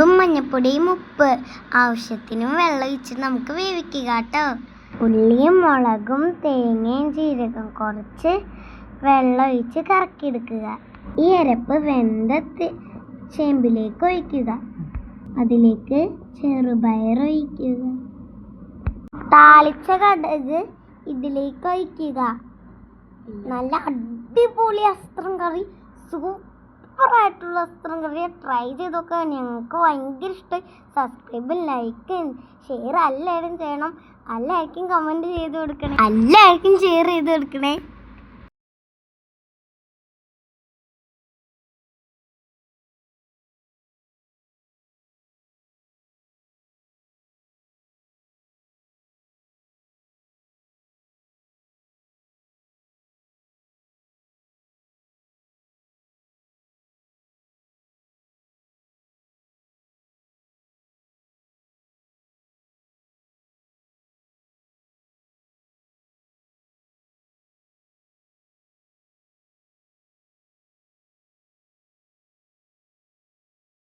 ഉപ്പും മഞ്ഞപ്പൊടിയും ഉപ്പ്. ആവശ്യത്തിനും വെള്ളം ഒഴിച്ച് നമുക്ക് വേവിക്കുക കേട്ടോ. ഉള്ളിയും മുളകും തേങ്ങയും ജീരകം കുറച്ച് വെള്ളം ഒഴിച്ച് കറക്കിയെടുക്കുക. ഈ അരപ്പ് വെന്ത തി- ചേമ്പിലേക്ക് ഒഴിക്കുക. അതിലേക്ക് ചെറുപയർ ഒഴിക്കുക. താളിച്ച കടക് ഇതിലേക്ക് ഒഴിക്കുക. നല്ല അടിപൊളി അസ്ത്രം കറി. സൂപ്പർ ആയിട്ടുള്ള വസ്ത്രം കറി ട്രൈ ചെയ്തൊക്കെ ഞങ്ങൾക്ക് ഭയങ്കര ഇഷ്ടമായി സബ്സ്ക്രൈബ് ലൈക്ക് ഷെയർ എല്ലാവരും ചെയ്യണം. എല്ലാവർക്കും കമന്റ് ചെയ്ത് കൊടുക്കണേ. എല്ലാവർക്കും ഷെയർ ചെയ്ത് കൊടുക്കണേ.